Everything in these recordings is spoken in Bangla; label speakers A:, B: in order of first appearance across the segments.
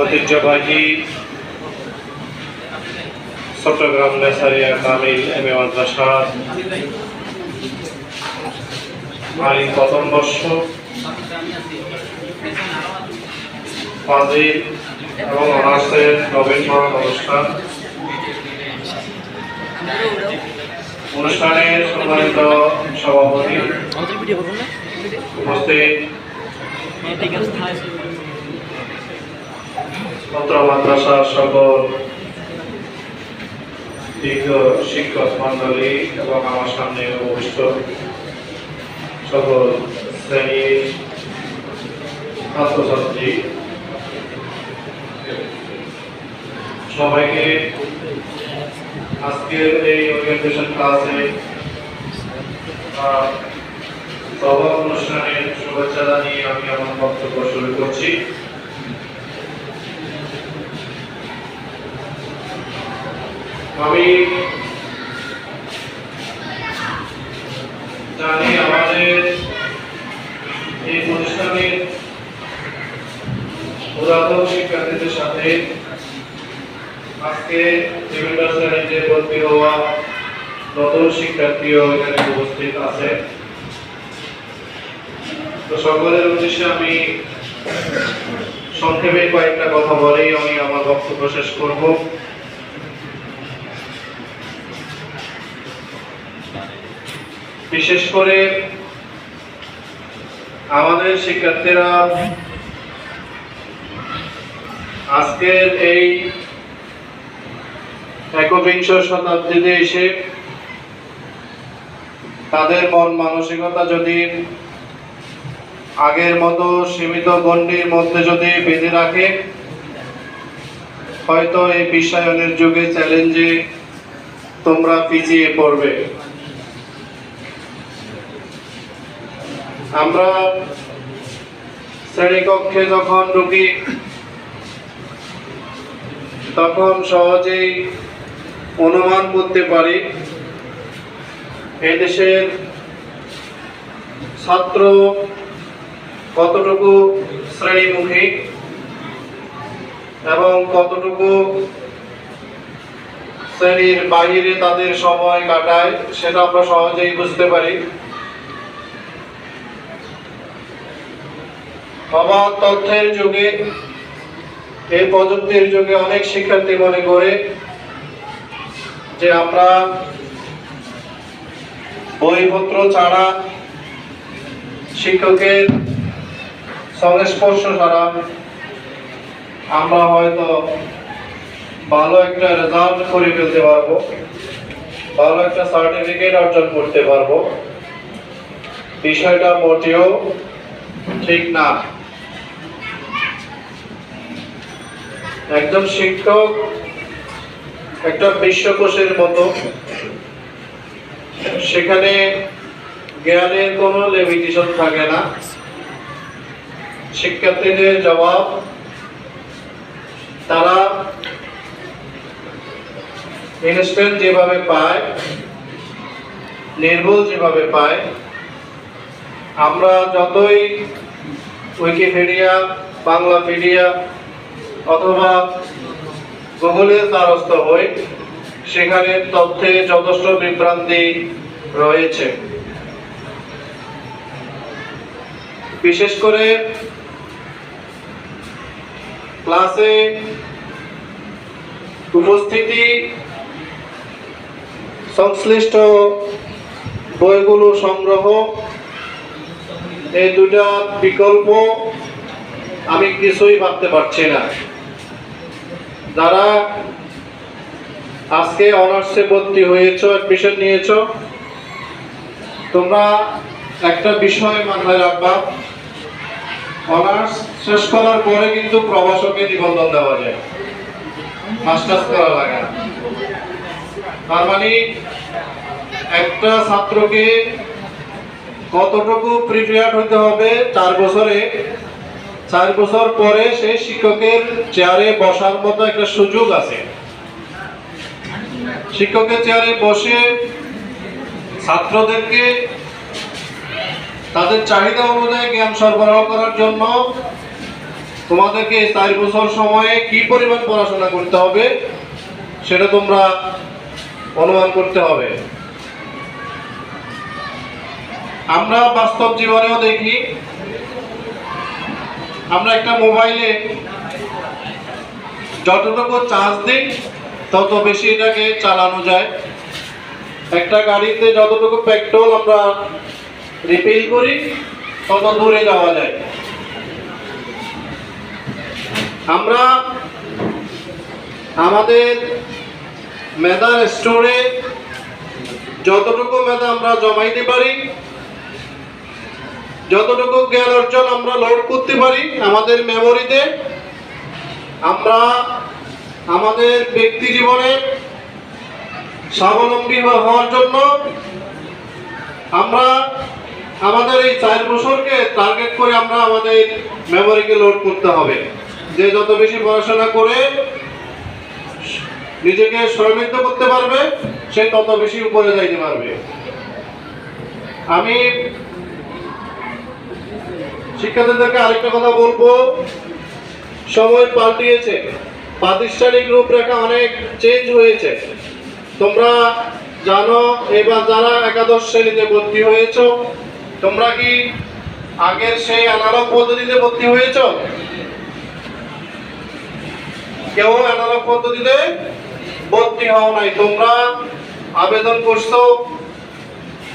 A: ঐতিহ্যবাহী চট্টগ্রাম নেসারিয়া কামিল এম এ মাদ্রাসা। আইন প্রথম বর্ষ। ফাজিল এবং অনার্সের নবীনবরণ অনুষ্ঠান। অনুষ্ঠানের সম্মানিত সভাপতি উপস্থিত। পত্র মাদ্রাসার সকল দীর্ঘ শিক্ষক মন্ডলী এবং আমার সামনে উপবিষ্ট সকল শ্রেণির ছাত্রছাত্রী। সবাইকে আজকের এই ওরিয়েন্টেশন ক্লাসে সভা অনুষ্ঠানের শুভেচ্ছা জানিয়ে আমি আমার বক্তব্য শুরু করছি। আমি জানি আমাদের এই প্রতিষ্ঠানের পুরাতন শিক্ষার্থীদের সাথে আজকে বিভিন্ন শ্রেণীতে ভর্তি হওয়া নতুন শিক্ষার্থীও এখানে উপস্থিত আছে। তো সকলের উদ্দেশ্যে আমি সংক্ষেপে কয়েকটা কথা বলেই আমি আমার বক্তব্য শেষ করব। বিশেষ করে আমাদের শিক্ষার্থীরা আজকের এই একবিংশ শতাব্দীতে এসে তাদের মন মানসিকতা যদি আগের মতো সীমিত গণ্ডির মধ্যে যদি বেঁধে রাখে, হয়তো এই বিশ্বায়নের যুগে চ্যালেঞ্জে তোমরা পিছিয়ে পড়বে। আমরা শ্রেণীকক্ষে যখন ঢুকি, তখন সহজেই অনুমান করতে পারি, এদেশের ছাত্র কতটুকু শ্রেণীমুখী এবং কতটুকু শ্রেণির বাইরে তাদের সময় কাটায়, সেটা আমরা সহজেই বুঝতে পারি। অবাধ তথ্যের যুগে, এই প্রযুক্তির যুগে অনেক শিক্ষার্থী মনে করে যে আমরা বইপত্র ছাড়া শিক্ষকের সংস্পর্শ ছাড়া আমরা হয়তো ভালো একটা রেজাল্ট করে ফেলতে পারব, ভালো একটা সার্টিফিকেট অর্জন করতে পারব। বিষয়টা মোটেও ঠিক না। একজন শিক্ষক, একটা বিশ্বকোষের মতো। সেখানে জ্ঞানের কোনো লিমিটেশন থাকে না। শিক্ষার্থীদের জবাব, তারা ইনস্ট্যান্ট যেভাবে পায়, নির্ভুল যেভাবে পায়, আমরা যতই উইকিপিডিয়া বাংলাপিডিয়া অথবা গুগলের দ্বারস্থ হই, সেখানে তথ্যে যথেষ্ট বিভ্রান্তি রয়েছে। বিশেষ করে ক্লাসে উপস্থিতি সংশ্লিষ্ট বইগুলো সংগ্রহ, এই দুটা বিকল্প আমি কিছুই ভাবতে পারছি না। যারা আজকে অনার্সে ভর্তি হয়েছ অ্যাডমিশন নিয়েছ, তোমরা একটা বিষয় মাথায় রাখবা। অনার্স শেষ করার পরে কিন্তু প্রবাসকে নিবন্ধন দেওয়া যায়। মাস্টার্স করা লাগে না। তার মানে একটা ছাত্রকে কতটুকু প্রিপেয়ার হতে হবে, চার বছরে চার বছর পরে সেই শিক্ষকের চেয়ারে বসার মতো একটা সুযোগ আছে। শিক্ষকের চেয়ারে বসে ছাত্রদেরকে তাদের চাহিদা অনুযায়ী জ্ঞান সরবরাহ করার জন্য তোমাদেরকে চার বছর সময়ে কি পরিমাণ পড়াশোনা করতে হবে সেটা তোমরা অনুমান করতে হবে। আমরা বাস্তব জীবনেও দেখি আমরা একটা মোবাইলে যতটুকু চার্জ দিই, তত বেশি এটাকে চালানো যায়। একটা গাড়িতে যতটুকু পেট্রোল আমরা রিফিল করি, তত দূরে যাওয়া যায়। আমরা আমাদের মেধার স্টোরে যতটুকু মেধা আমরা জমাইতে পারি যতটুকু জ্ঞান অর্জন আমরা লোড করতে পারি আমাদের মেমোরিতে আমরা আমাদের ব্যক্তি জীবনে স্বাবলম্বী হওয়ার জন্য আমরা আমাদের এই চার বছরকে টার্গেট করে আমরা আমাদের মেমোরিকে লোড করতে হবে। যে যত বেশি পড়াশোনা করে নিজেকে সমৃদ্ধ করতে পারবে, সে তত বেশি উপরে যাইতে পারবে। আমি শিক্ষার্থীদেরকে আরেকটা কথা বলব। সময় পাল্টিয়েছে। প্রাতিষ্ঠানিক রূপরেখা অনেক চেঞ্জ হয়েছে। তোমরা জানো, এবার যারা একাদশ শ্রেণীতে ভর্তি হয়েছ, তোমরা কি আগের সেই অ্যানালগ পদ্ধতিতে ভর্তি হয়েছ? কেউ অ্যানালগ পদ্ধতিতে ভর্তি হও নাই। তোমরা আবেদন করছ,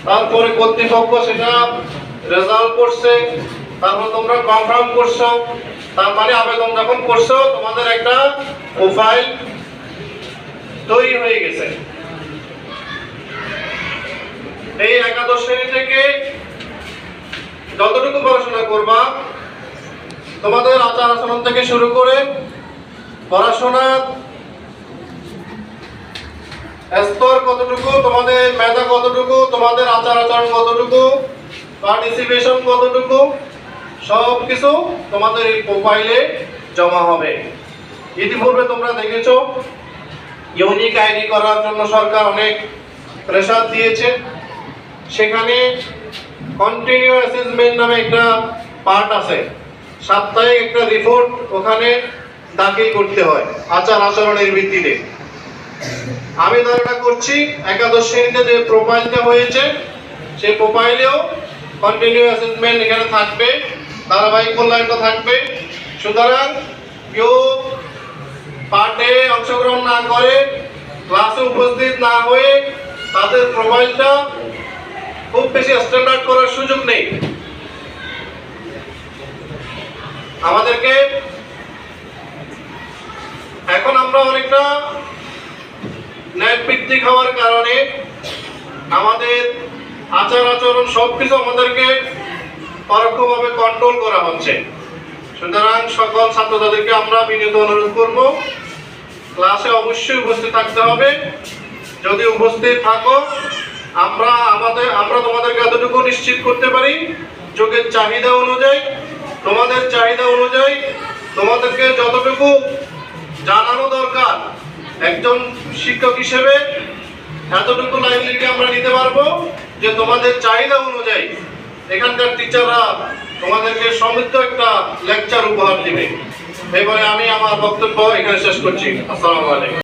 A: তারপরে কর্তৃপক্ষ সেটা রেজাল্ট করছে। তারপর তোমরা কনফার্ম করছ, তার মানে আবেদন যখন করছ, তোমাদের একটা প্রোফাইল তৈরি হয়ে গেছে। এই একাদশ শ্রেণি থেকে যতটুকু পড়াশোনা করবা, তোমাদের আচার আচরণ থেকে শুরু করে পড়াশোনা স্তর কতটুকু, তোমাদের মেধা কতটুকু, তোমাদের আচার আচরণ কতটুকু পার্টিসিপেশন কতটুকু সব কিছু তোমাদের এই প্রোফাইলে জমা হবে। ইতিপূর্বে তোমরা দেখেছ ইউনিক আইডি করার জন্য সরকার অনেক প্রেসার দিয়েছে। সেখানে কন্টিনিউ অ্যাসেসমেন্ট নামে একটা পার্ট আছে। সাপ্তাহিক একটা রিপোর্ট ওখানে দাখিল করতে হয়, আচার আচরণের ভিত্তিতে। আমি ধারণা করছি, একাদশ শ্রেণীতে যে প্রোফাইলটা হয়েছে সেই প্রোফাইলেও কন্টিনিউ অ্যাসেসমেন্ট এখানে থাকবে। ধারাবাহিক মূল্যায়নটা থাকবে। সুতরাং কেউ পাঠে অংশগ্রহণ না করে ক্লাসে উপস্থিত না হয়ে তাদের প্রোফাইলটা খুব বেশি স্ট্যান্ডার্ড করার সুযোগ নেই। আমাদেরকে এখন আমরা অনেকটা ন্যায় ভিত্তিক হওয়ার কারণে আমাদের আচার আচরণ সবকিছু আমাদেরকে পরোক্ষভাবে কন্ট্রোল করা হচ্ছে। সুতরাং সকল ছাত্রছাত্রীকে আমরা বিনীত অনুরোধ করব, ক্লাসে অবশ্যই উপস্থিত থাকতে হবে। যদি উপস্থিত থাকো, আমরা আমাদের আমরা তোমাদেরকে এতটুকু নিশ্চিত করতে পারি, যোগের চাহিদা অনুযায়ী, তোমাদের চাহিদা অনুযায়ী তোমাদেরকে যতটুকু জানানো দরকার, একজন শিক্ষক হিসেবে এতটুকু লাইব্রেরিকে আমরা নিতে পারব যে তোমাদের চাহিদা অনুযায়ী এখানকার টিচাররা তোমাদেরকে সমৃদ্ধ একটা লেকচার উপহার দিবে। এবারে আমি আমার বক্তব্য এখানে শেষ করছি। আসসালামু আলাইকুম।